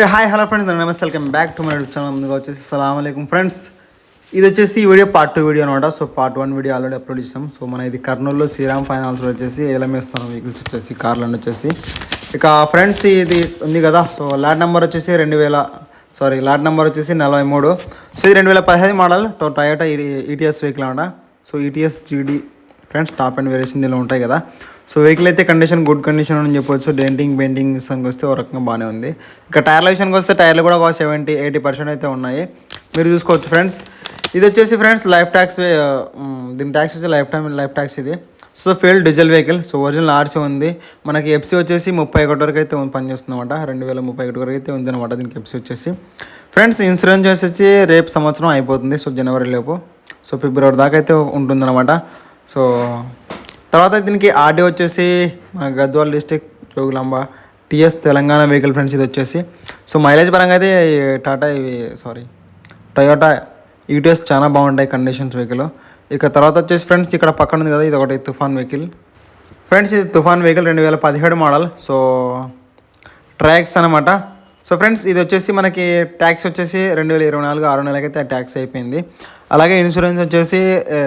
ఏ hi hello friends నమస్తే. Welcome back to my channel ముందుగా వచ్చేసి సలాం అలైకుం ఫ్రెండ్స్ ఇది వచ్చేసి ఈ వీడియో పార్ట్ టూ వీడియో అనమాట. So part one video already upload చేసాం సో మన ఇది కర్నూలులో శ్రీరామ్ ఫైనాన్స్లో వచ్చేసి ఏలం వేస్తున్నాం వెహికల్స్ వచ్చేసి కార్లు వచ్చేసి. ఇక ఫ్రెండ్స్ ఇది ఉంది కదా. సో ల్యాడ్ నెంబర్ వచ్చేసి రెండు వేల సారీ ల్యాడ్ నెంబర్ వచ్చేసి నలభై మూడు. సో ఇది రెండు వేల పదిహేను మోడల్ టొయోటా ఈటీఎస్ వెహికల్ అనమాట. So Etios GD friends top and variation దీనిలో ఉంటాయి కదా. సో వెహికల్ అయితే కండిషన్ గుడ్ కండిషన్ అని చెప్పొచ్చు. డెంటింగ్ పెయింటింగ్ విషయానికి వస్తే ఒక రకంగా బాగానే ఉంది. ఇక టైర్ల విషయానికి వస్తే టైర్లు కూడా ఒక సెవెంటీ ఎయిటీ పర్సెంట్ అయితే ఉన్నాయి. మీరు చూసుకోవచ్చు ఫ్రెండ్స్. ఇది వచ్చేసి ఫ్రెండ్స్ లైఫ్ ట్యాక్స్ దీని ట్యాక్స్ వచ్చి లైఫ్ టైం లైఫ్ ట్యాక్స్ ఇది. So fuel diesel vehicle so original RC ఉంది. మనకి ఎఫ్సీ వచ్చేసి ముప్పై ఒకటి వరకు అయితే పనిచేస్తుందన్నమాట. రెండు వేల ముప్పై ఒకటి వరకు అయితే ఉందన్నమాట దీనికి ఎఫ్సీ వచ్చేసి. ఫ్రెండ్స్ ఇన్సూరెన్స్ వచ్చేసి రేపు సంవత్సరం అయిపోతుంది సో జనవరి లోపు. సో ఫిబ్రవరి దాకా అయితే ఉంటుందన్నమాట. సో తర్వాత దీనికి ఆర్డీ వచ్చేసి మన Gadwal district Jogulamba TS Telangana vehicle friends ఇది వచ్చేసి. సో మైలేజ్ పరంగా అయితే టాటా ఇవి సారీ టయోటా ఈటీఎస్ చాలా బాగుంటాయి కండిషన్స్ వెహికల్ ఇక తర్వాత వచ్చేసి ఫ్రెండ్స్ ఇక్కడ పక్కన ఉంది కదా ఇది ఒకటి తుఫాన్ వెహికల్ ఫ్రెండ్స్ ఇది తుఫాన్ వెహికల్ రెండు వేల పదిహేడు మోడల్ సో ట్రాక్స్ అనమాట సో ఫ్రెండ్స్ ఇది వచ్చేసి మనకి ట్యాక్స్ వచ్చేసి రెండు వేల ఇరవై నాలుగు ఆరు నెలలకైతే ట్యాక్స్ అయిపోయింది. అలాగే ఇన్సూరెన్స్ వచ్చేసి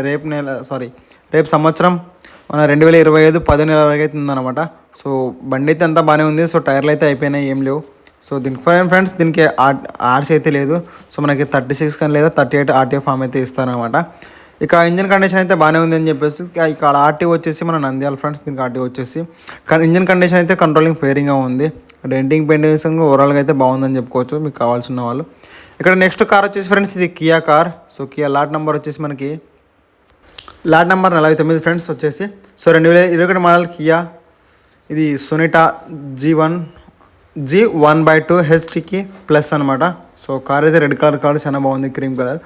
రేపు నెల సారీ రేపు సంవత్సరం మన రెండు వేల ఇరవై ఐదు పది నెలల వరకు అయితే ఉందన్నమాట. సో బండి అయితే అంతా బాగానే ఉంది. సో టైర్లు అయితే అయిపోయినాయి ఏం లేవు. సో దీనికి ఫ్రెండ్స్ దీనికి ఆర్ ఆర్సీ అయితే లేదు. సో మనకి థర్టీ సిక్స్ కానీ లేదా థర్టీ ఎయిట్ ఆర్టీఓ ఫామ్ అయితే ఇస్తారనమాట ఇక ఇంజన్ కండిషన్ అయితే బాగానే ఉంది అని చెప్పేసి ఇక్కడ ఆర్టీ వచ్చేసి మన నంద్యాల ఫ్రెండ్స్ దీనికి ఆర్టీ వచ్చేసి. కానీ ఇంజన్ కండిషన్ అయితే కంట్రోలింగ్ ఫేరింగ్గా ఉంది. డెంటింగ్ పెయింటింగ్ ఓవరాల్గా అయితే బాగుందని చెప్పుకోవచ్చు మీకు కావాల్సిన వాళ్ళు. ఇక్కడ నెక్స్ట్ కార్ వచ్చేసి ఫ్రెండ్స్ ఇది Kia car. So Kia lot number వచ్చేసి మనకి లాట్ నెంబర్ నలభై తొమ్మిది ఫ్రెండ్స్ వచ్చేసి. సో రెండు వేల ఇరవై ఒకటి మోడల్ కియా. ఇది సునిటా G one G one by two హెచ్టీకి plus అనమాట సో కార్ అయితే రెడ్ కలర్ కార్ చాలా బాగుంది క్రీమ్ కలర్.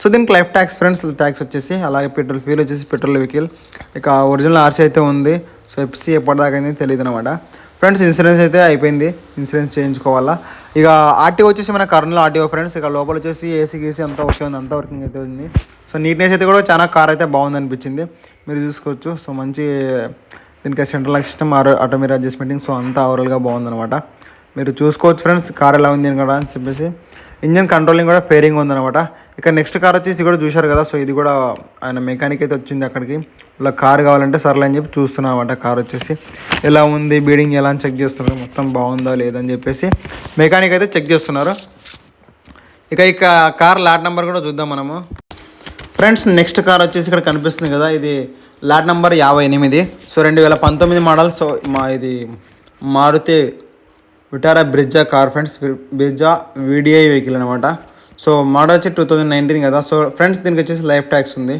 సో దీనికి లైఫ్ ట్యాక్స్ ఫ్రెండ్స్ ట్యాక్స్ వచ్చేసి అలాగే పెట్రోల్ ఫ్యూల్ వచ్చేసి పెట్రోల్ వెహికల్. ఇక ఒరిజినల్ ఆర్సీ అయితే ఉంది. సో ఎఫ్సీ ఎప్పటిదాకా అయింది తెలియదు అనమాట ఫ్రెండ్స్ ఇన్సూరెన్స్ అయితే అయిపోయింది. ఇన్సూరెన్స్ చేయించుకోవాలా. ఇక ఆర్టీఓ వచ్చేసి మన కర్నూలు ఆర్టీఓ ఫ్రెండ్స్. ఇక లోపల వచ్చేసి ఏసీ గీసీ అంతా ఓకే ఉంది. అంతా వర్కింగ్ అయితే ఉంది. సో నీట్నెస్ అయితే కూడా చాలా కార్ అయితే బాగుంది అనిపించింది మీరు చూసుకోవచ్చు. సో మంచి దీనికి సెంట్రల్ సిస్టమ్ మీరు అడ్జస్ట్మెంటింగ్ సో అంతా ఓవరాల్గా బాగుందన్నమాట. మీరు చూసుకోవచ్చు ఫ్రెండ్స్ కార్ ఎలా ఉంది అని కూడా అని చెప్పేసి. ఇంజన్ కంట్రోలింగ్ కూడా ఫేరింగ్ ఉందన్నమాట. ఇక నెక్స్ట్ కార్ వచ్చేసి కూడా చూశారు కదా సో ఇది కూడా ఆయన మెకానిక్ అయితే వచ్చింది అక్కడికి. ఇలా కార్ కావాలంటే సర్లే అని చెప్పి చూస్తున్నాం అనమాట కార్ వచ్చేసి. ఎలా ఉంది బీడింగ్ ఎలా అని చెక్ చేస్తున్నారు మొత్తం బాగుందా లేదని చెప్పేసి మెకానిక్ అయితే చెక్ చేస్తున్నారు. ఇక ఇక కార్ లాట్ నెంబర్ కూడా చూద్దాం మనము. ఫ్రెండ్స్ నెక్స్ట్ కార్ వచ్చేసి ఇక్కడ కనిపిస్తుంది కదా ఇది లాట్ నెంబర్ యాభై ఎనిమిది. సో రెండు వేల పంతొమ్మిది మోడల్ సో మా ఇది Maruti Vitara Brezza car friends Brezza VDI vehicle అనమాట సో మోడల్ వచ్చి టూ థౌజండ్ నైన్టీన్ కదా. సో ఫ్రెండ్స్ దీనికి వచ్చేసి లైఫ్ ట్యాక్స్ ఉంది.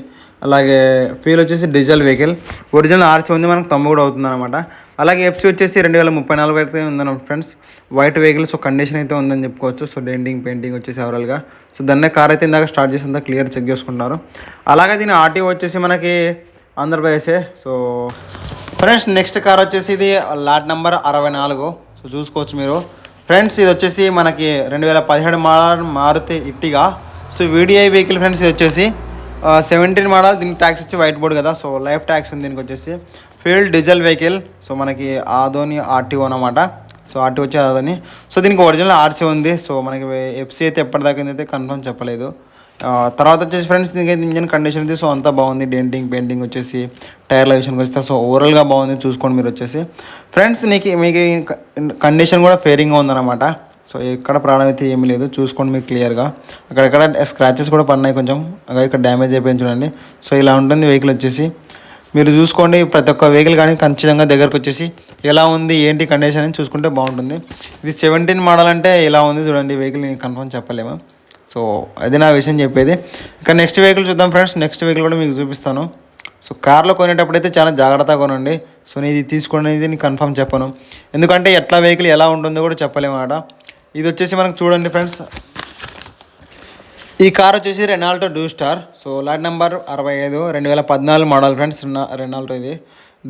అలాగే ఫీల్ వచ్చేసి డీజిల్ వెహికల్. ఒరిజినల్ ఆర్సీ ఉంది మనకు తమ్ము కూడా అవుతుంది అనమాట అలాగే ఎఫ్సీ వచ్చేసి రెండు వేల ముప్పై నాలుగు అయితే ఉందన్నమాట friends white vehicle so condition అయితే ఉందని చెప్పుకోవచ్చు. సో డెంటింగ్ పెయింటింగ్ వచ్చేసి ఓవరాల్గా సో దాన్నే కార్ అయితే ఇందాక స్టార్ట్ చేసి అంతా క్లియర్ చెక్ చేసుకుంటారు అలాగే దీని ఆర్టీఓ వచ్చేసి మనకి ఆంధ్రప్రదేశే సో ఫ్రెండ్స్ నెక్స్ట్ కార్ వచ్చేసి ఇది లాట్ నెంబర్ అరవై నాలుగు. సో చూసుకోవచ్చు మీరు. ఫ్రెండ్స్ ఇది వచ్చేసి మనకి రెండు వేల పదిహేడు model Maruti ఇట్టిగా. So VDI vehicle friends ఇది వచ్చేసి సెవెంటీన్ మోడల్ దీనికి ట్యాక్స్ వచ్చి వైట్ బోర్డ్ కదా. సో లైఫ్ ట్యాక్స్ ఉంది దీనికి వచ్చేసి. Fuel diesel vehicle. సో మనకి ఆదోని ఆర్టీఓ అనమాట సో ఆర్టీ వచ్చి ఆధోని. సో దీనికి ఒరిజినల్ ఆర్సీ ఉంది. సో మనకి ఎఫ్సీ అయితే ఎప్పటిదాకా అయితే కన్ఫర్మ్ చెప్పలేదు. తర్వాత వచ్చేసి ఫ్రెండ్స్ దీనికైతే అయితే ఇంజన్ కండిషన్ అయితే సో అంతా బాగుంది. డెంటింగ్ పెయింటింగ్ వచ్చేసి టైర్ల విషయానికి వస్తే సో ఓవరాల్గా బాగుంది. చూసుకోండి మీరు వచ్చేసి. ఫ్రెండ్స్ నీకు మీకు కండిషన్ కూడా ఫేరింగ్గా ఉందన్నమాట. సో ఎక్కడ ప్రాబ్లం అయితే ఏమీ లేదు. చూసుకోండి మీకు క్లియర్గా అక్కడక్కడ స్క్రాచెస్ కూడా పడినాయి కొంచెం. ఇక్కడ డ్యామేజ్ అయిపోయింది చూడండి. సో ఇలా ఉంటుంది వెహికల్ వచ్చేసి. మీరు చూసుకోండి ప్రతి ఒక్క వెహికల్ కానీ ఖచ్చితంగా దగ్గరకు వచ్చేసి ఎలా ఉంది ఏంటి కండిషన్ అని చూసుకుంటే బాగుంటుంది. ఇది సెవెంటీన్ మోడల్ అంటే ఎలా ఉంది చూడండి వెహికల్ నేను కన్ఫర్మ్ చెప్పలేము. సో అది నా విషయం చెప్పేది. ఇక నెక్స్ట్ వెహికల్ చూద్దాం ఫ్రెండ్స్ నెక్స్ట్ వెహికల్ కూడా మీకు చూపిస్తాను. సో కార్లో కొనేటప్పుడు అయితే చాలా జాగ్రత్తగా కొనండి. సో నేను ఇది తీసుకునేది నేను కన్ఫర్మ్ చెప్పను. ఎందుకంటే ఎట్లా వెహికల్ ఎలా ఉంటుందో కూడా చెప్పలేము ఇది వచ్చేసి మనకు చూడండి ఫ్రెండ్స్ ఈ కార్ వచ్చేసి Renault Duster so lot number అరవై ఐదు రెండు వేల పద్నాలుగు మోడల్ ఫ్రెండ్స్ రెనాల్టో ఇది.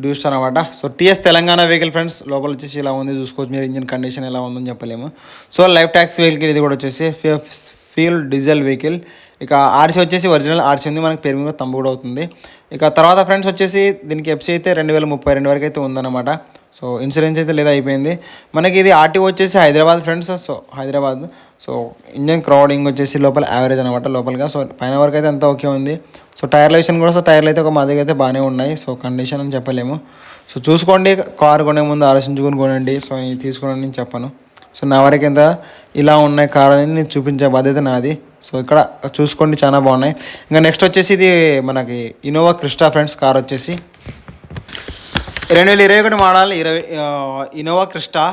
డూ స్టార్ అనమాట so TS Telangana vehicle friends లోపల వచ్చేసి ఇలా ఉంది. చూసుకోవచ్చు మీరు ఇంజిన్ కండిషన్ ఎలా ఉందని చెప్పలేము. సో లైఫ్ ట్యాక్స్ వెహికల్ ఇది కూడా వచ్చేసి ఫ్యూల్ డీజిల్ వెహికల్ ఇక ఆర్సీ వచ్చేసి ఒరిజినల్ ఆర్సీ ఉంది. మనకి పేరు మీద తంబు కూడా అవుతుంది. ఇక తర్వాత ఫ్రెండ్స్ వచ్చేసి దీనికి ఎఫ్సీ అయితే రెండు వేల ముప్పై రెండు వరకు అయితే ఉందన్నమాట. సో ఇన్సూరెన్స్ అయితే లేదా అయిపోయింది. మనకి ఇది ఆర్టీ వచ్చేసి Hyderabad friends so Hyderabad. So engine crowding వచ్చేసి లోపల యావరేజ్ అనమాట లోపలగా. సో పైన వరకు అయితే అంతా ఓకే ఉంది. సో టైర్ల విషయం కూడా సో టైర్లు అయితే ఒక మా అయితే బాగానే ఉన్నాయి. సో కండిషన్ అని చెప్పలేము. సో చూసుకోండి కారు కొనే ముందు ఆలోచించుకొని కొనండి. సో ఇది తీసుకోండి నేను చెప్పను. సో నా వరకు ఎంత ఇలా ఉన్నాయి కార్ అని నేను చూపించే బాధ్యత నాది. సో ఇక్కడ చూసుకోండి చాలా బాగున్నాయి. ఇంకా నెక్స్ట్ వచ్చేసి ఇది మనకి ఇన్నోవా క్రిస్టా ఫ్రెండ్స్ కార్ వచ్చేసి. రెండు వేల ఇరవై ఒకటి మోడల్ ఇరవై ఇనోవా క్రిస్టా.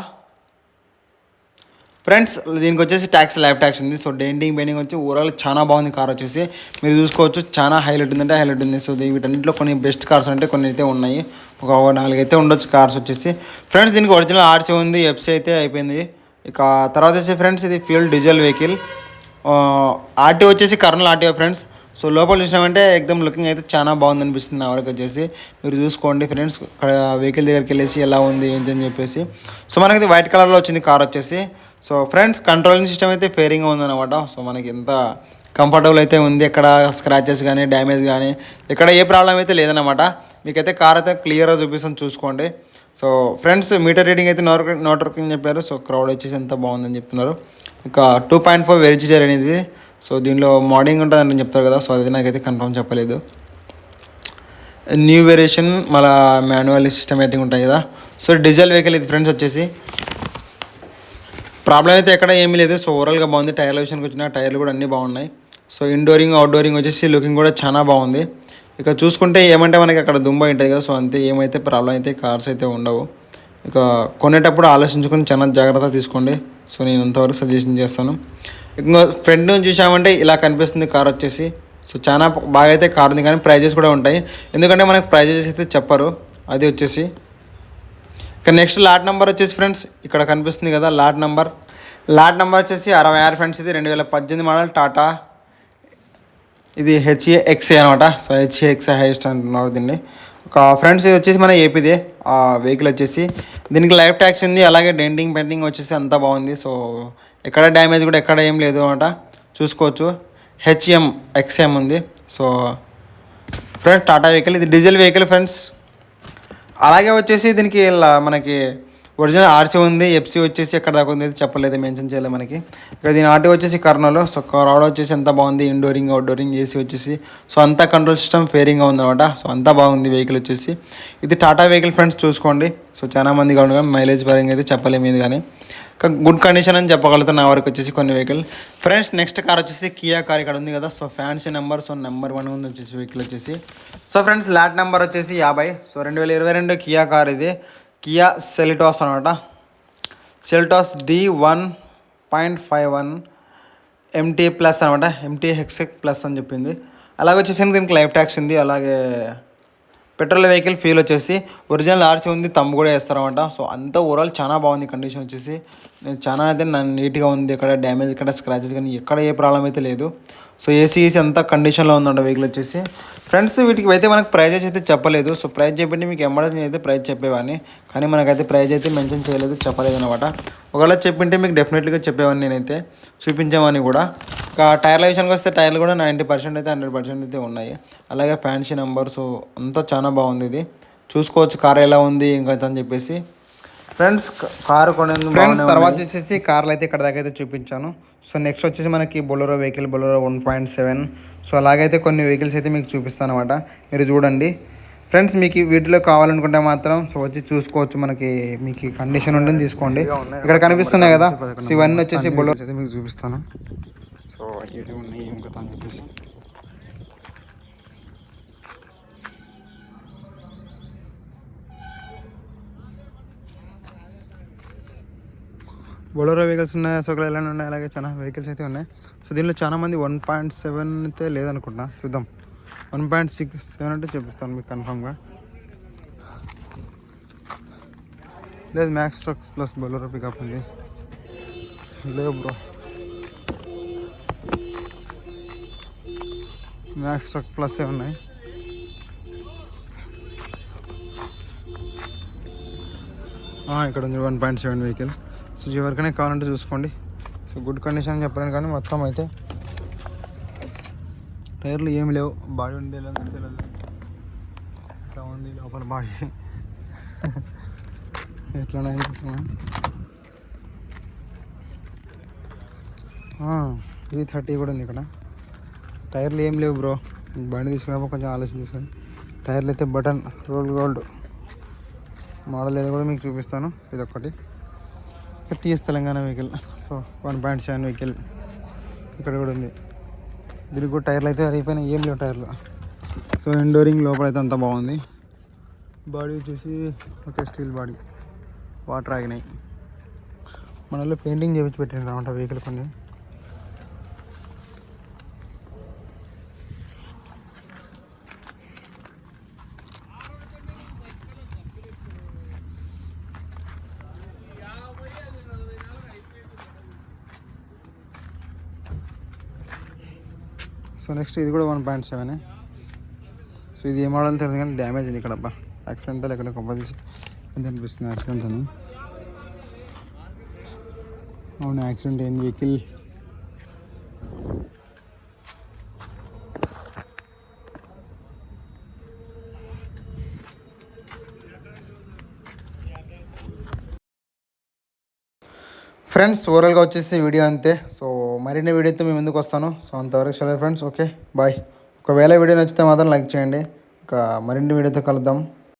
ఫ్రెండ్స్ దీనికి వచ్చేసి ట్యాక్స్ ల్యాబ్ ట్యాక్స్ ఉంది. సో డెంటింగ్ బెండింగ్ వచ్చి ఓవరాల్ చాలా బాగుంది కార్ వచ్చేసి. మీరు చూసుకోవచ్చు చాలా హైలైట్ ఉందంటే హైలైట్ ఉంది. సో వీటన్నింటిలో కొన్ని బెస్ట్ కార్స్ అంటే కొన్ని అయితే ఉన్నాయి. ఒక నాలుగు అయితే ఉండొచ్చు కార్స్ వచ్చేసి. ఫ్రెండ్స్ దీనికి ఒరిజినల్ ఆర్సీ ఉంది ఎఫ్సీ అయితే అయిపోయింది. ఇక తర్వాత వచ్చి ఫ్రెండ్స్ ఇది ఫ్యూల్ డీజిల్ వెహికల్ ఆర్టీ వచ్చేసి కర్నూలు ఆర్టీఓ ఫ్రెండ్స్. సో లోపల చూసినామంటే ఎక్దమ్ లుకింగ్ అయితే చాలా బాగుంది అనిపిస్తుంది నా వరకు వచ్చేసి. మీరు చూసుకోండి ఫ్రెండ్స్ అక్కడ వెహికల్ దగ్గరికి వెళ్ళేసి ఎలా ఉంది ఏంటి అని చెప్పేసి. సో మనకి వైట్ కలర్లో వచ్చింది కార్ వచ్చేసి. సో ఫ్రెండ్స్ కంట్రోలింగ్ సిస్టమ్ అయితే ఫేరింగ్ ఉందన్నమాట. సో మనకి ఎంత కంఫర్టబుల్ అయితే ఉంది ఎక్కడ స్క్రాచెస్ కానీ డ్యామేజ్ కానీ ఎక్కడ ఏ ప్రాబ్లం అయితే లేదన్నమాట. మీకైతే కార్ అయితే క్లియర్గా చూపిస్తాను చూసుకోండి. సో ఫ్రెండ్స్ మీటర్ రీడింగ్ అయితే నోట్ నోట్ వర్కింగ్ చెప్పారు. సో క్రౌడ్ వచ్చేసి ఎంత బాగుందని చెప్తున్నారు. ఇక టూ పాయింట్ ఫోర్ వెరిజిజర్ అనేది సో దీనిలో మోడింగ్ ఉంటుందని చెప్తారు కదా సో అది నాకైతే కన్ఫర్మ్ చెప్పలేదు. న్యూ వేరియేషన్ మళ్ళీ మాన్యువల్ సిస్టమేటిక్ ఉంటాయి కదా. సో డీజిల్ వెహికల్ ఇది ఫ్రెండ్స్ వచ్చేసి ప్రాబ్లం అయితే ఎక్కడ ఏమీ లేదు. సో ఓవరాల్గా బాగుంది. టైర్ల విషయానికి వచ్చిన టైర్లు కూడా అన్నీ బాగున్నాయి. సో ఇండోరింగ్ అవుట్డోరింగ్ వచ్చేసి లుకింగ్ కూడా చాలా బాగుంది. ఇక చూసుకుంటే ఏమంటే మనకి అక్కడ దుంబ ఉంటుంది కదా సో అంతే ఏమైతే ప్రాబ్లం అయితే కార్స్ అయితే ఉండవు. ఇక కొనేటప్పుడు ఆలోచించుకొని చాలా జాగ్రత్త తీసుకోండి. సో నేను అంతవరకు సజెషన్ చేస్తాను. ఇంకో ఫ్రంట్ నుంచి చూసామంటే ఇలా కనిపిస్తుంది కార్ వచ్చేసి. సో చాలా బాగా అయితే కార్ ఉంది కానీ ప్రైజెస్ కూడా ఉంటాయి. ఎందుకంటే మనకు ప్రైజెస్ అయితే చెప్పరు. అది వచ్చేసి. ఇక నెక్స్ట్ లాట్ నెంబర్ వచ్చేసి ఫ్రెండ్స్ ఇక్కడ కనిపిస్తుంది కదా లాట్ నెంబర్. లాట్ నెంబర్ వచ్చేసి అరవై ఆరు ఫ్రెండ్స్ ఇది రెండు వేల పద్దెనిమిది మోడల్ టాటా. ఇది హెచ్ఏ ఎక్స్ఏ అనమాట. సో హెచ్ఏ ఎక్స్ఏ హైయెస్ట్ అంటున్నారు దీన్ని. ఒక ఫ్రెండ్స్ ఇది వచ్చేసి మన ఏపీదే. వెహికల్ వచ్చేసి. దీనికి లైఫ్ ట్యాక్స్ ఉంది అలాగే డెంటింగ్ పెయింటింగ్ వచ్చేసి అంతా బాగుంది. సో ఎక్కడ డ్యామేజ్ కూడా ఎక్కడ ఏం లేదు అనమాట. చూసుకోవచ్చు. హెచ్ఎం ఎక్స్ఎం ఉంది. సో ఫ్రెండ్స్ టాటా వెహికల్ ఇది డీజిల్ వెహికల్ ఫ్రెండ్స్ అలాగే వచ్చేసి దీనికి ఇలా మనకి ఒరిజినల్ ఆర్సీ ఉంది. ఎఫ్సీ వచ్చేసి ఎక్కడ దాకా ఉంది చెప్పలేదు మెన్షన్ చేయలేదు మనకి. ఇక్కడ దీని ఆటో వచ్చేసి కర్నూలు. సో క్రౌడ్ వచ్చేసి ఎంత బాగుంది? ఇండోరింగ్ అవుట్డోరింగ్ ఏసీ వచ్చేసి. సో అంతా కంట్రోల్ సిస్టమ్ ఫేరింగ్గా ఉందన్నమాట. సో అంతా బాగుంది వెహికల్ వచ్చేసి. ఇది టాటా వెహికల్ ఫ్రెండ్స్ చూసుకోండి. సో చాలా మంది కాదు మైలేజ్ పరంగా అయితే చెప్పలేము ఇది కానీ. గుడ్ కండిషన్ అని చెప్పగలుగుతాను నా వరకు వచ్చేసి కొన్ని వెహికల్ ఫ్రెండ్స్ నెక్స్ట్ కార్ వచ్చేసి కియా కార్ ఇక్కడ ఉంది కదా. So fancy number so number one ఉంది వచ్చేసి వెహికల్ వచ్చేసి. సో ఫ్రెండ్స్ లాట్ నెంబర్ వచ్చేసి యాభై. సో రెండు వేల ఇరవై రెండు కియా కార్ ఇది. కియా సెలిటాస్ అనమాట Seltos D one point five one MT plus అనమాట ఎంటీ హెక్సెక్ ప్లస్ అని చెప్పింది. అలాగే వచ్చేసి దీనికి లైఫ్ ట్యాక్స్ ఉంది. అలాగే పెట్రోల్ వెహికల్ ఫీల్ వచ్చేసి ఒరిజినల్ ఆర్సీ ఉంది తమ్ము కూడా వేస్తారన్నమాట. సో అంతా ఓవరాల్ చాలా బాగుంది కండిషన్ వచ్చేసి. నేను చాలా అయితే నన్ను నీట్గా ఉంది ఇక్కడ డ్యామేజ్ ఇక్కడ స్క్రాచెస్ కానీ ఎక్కడ ఏ ప్రాబ్లం అయితే లేదు. సో ఏసీ ఏసీ అంతా కండిషన్లో ఉందంట వెహికల్ వచ్చేసి. ఫ్రెండ్స్ వీటికి అయితే మనకు ప్రైజెస్ అయితే చెప్పలేదు. సో ప్రైస్ చెప్పింటే మీకు ఎమ్మడది అయితే ప్రైస్ చెప్పేవాడిని. కానీ మనకైతే ప్రైస్ అయితే మెన్షన్ చేయలేదు చెప్పలేదు అనమాట ఒకవేళ చెప్పింటే మీకు డెఫినెట్లీగా చెప్పేవాడిని నేనైతే. చూపించేవాడిని కూడా. ఇంకా టైర్ల విషయానికి వస్తే టైర్లు కూడా నైంటీ పర్సెంట్ అయితే హండ్రెడ్ పర్సెంట్ అయితే ఉన్నాయి. అలాగే ఫ్యాన్సీ నెంబర్ సో అంతా చాలా బాగుంది ఇది. చూసుకోవచ్చు కార్ ఎలా ఉంది ఇంకా అని చెప్పేసి. ఫ్రెండ్స్ కారు కొనేందుకు ఫ్రెండ్స్ తర్వాత వచ్చేసి కార్లు అయితే ఇక్కడ దాకా అయితే చూపించాను. సో నెక్స్ట్ వచ్చేసి మనకి Bolero vehicle Bolero one point seven so అలాగైతే కొన్ని వెహికల్స్ అయితే మీకు చూపిస్తాను అనమాట మీరు చూడండి. ఫ్రెండ్స్ మీకు వీటిలో కావాలనుకుంటే మాత్రం సో వచ్చి చూసుకోవచ్చు మనకి మీకు కండిషన్ ఉంటుంది తీసుకోండి. ఇక్కడ కనిపిస్తున్నాయి కదా? సో ఇవన్నీ వచ్చేసి బొలరో అయితే మీకు చూపిస్తాను. సో ఇవి ఉన్నాయి ఏం కదా అని చెప్పేసి. బొలరో వెహికల్స్ ఉన్నాయి? అసలు ఎలా ఉన్నాయి? అలాగే చాలా వెహికల్స్ అయితే ఉన్నాయి. సో దీనిలో చాలా మంది వన్ పాయింట్ సెవెన్ అయితే లేదనుకుంటున్నా. చూద్దాం. వన్ పాయింట్ సిక్స్ సెవెన్ అంటే చూపిస్తాను మీకు కన్ఫామ్గా లేదు Max trucks plus Bolero pickup ఉంది. లేవు బ్రో మ్యాక్స్ ట్రక్ ప్లస్ ఉన్నాయి? ఇక్కడ ఉంది one point seven vehicle so ఎవరికైనా కావాలంటే చూసుకోండి. సో గుడ్ కండిషన్ అని చెప్పలేను కానీ మొత్తం అయితే టైర్లు ఏమి లేవు. బాడీ ఉంది తెలియదు తెలియదు ఇట్లా ఉంది లోపల బాడీ? ఎట్లా ఇది థర్టీ కూడా ఉంది ఇక్కడ. టైర్లు ఏం లేవు బ్రో. బండి తీసుకున్నప్పుడు కొంచెం ఆలోచన తీసుకొని టైర్లు అయితే బటన్ రోల్ గోల్డ్ మోడల్ ఏదో కూడా మీకు చూపిస్తాను. ఇది ఒకటి TS Telangana vehicle. So one point seven vehicle ఇక్కడ కూడా ఉంది. దీనికి కూడా టైర్లు అయితే అరిగిపోయినాయి ఏం లేవు టైర్లు. సో ఎండోరింగ్ లోపల అయితే అంతా బాగుంది. బాడీ వచ్చేసి ఒక స్టీల్ బాడీ. వాటర్ ఆగినాయి. మనలో పెయింటింగ్ చేపించి పెట్టినారు అనమాట వెహికల్ కొన్ని. సో నెక్స్ట్ ఇది కూడా వన్ పాయింట్ సెవెన్ సో ఇది ఏ మోడల్ తెలియదు కానీ డ్యామేజ్ ఉంది ఇక్కడ. అబ్బా యాక్సిడెంట్ ఎక్కడ కొబ్బరి ఎంత అనిపిస్తుంది యాక్సిడెంట్ అని. అవును యాక్సిడెంట్ ఏంది వెహికల్. ఫ్రెండ్స్ ఓవరాల్గా వచ్చేసి వీడియో అంతే. సో మరిన్ని వీడియోతో మేము ఎందుకు వస్తాను. సో అంతవరకు సెలవు ఫ్రెండ్స్ ఓకే బాయ్ ఒకవేళ వీడియో నచ్చితే మాత్రం లైక్ చేయండి. ఇక మరిన్ని వీడియోతో కలుద్దాం.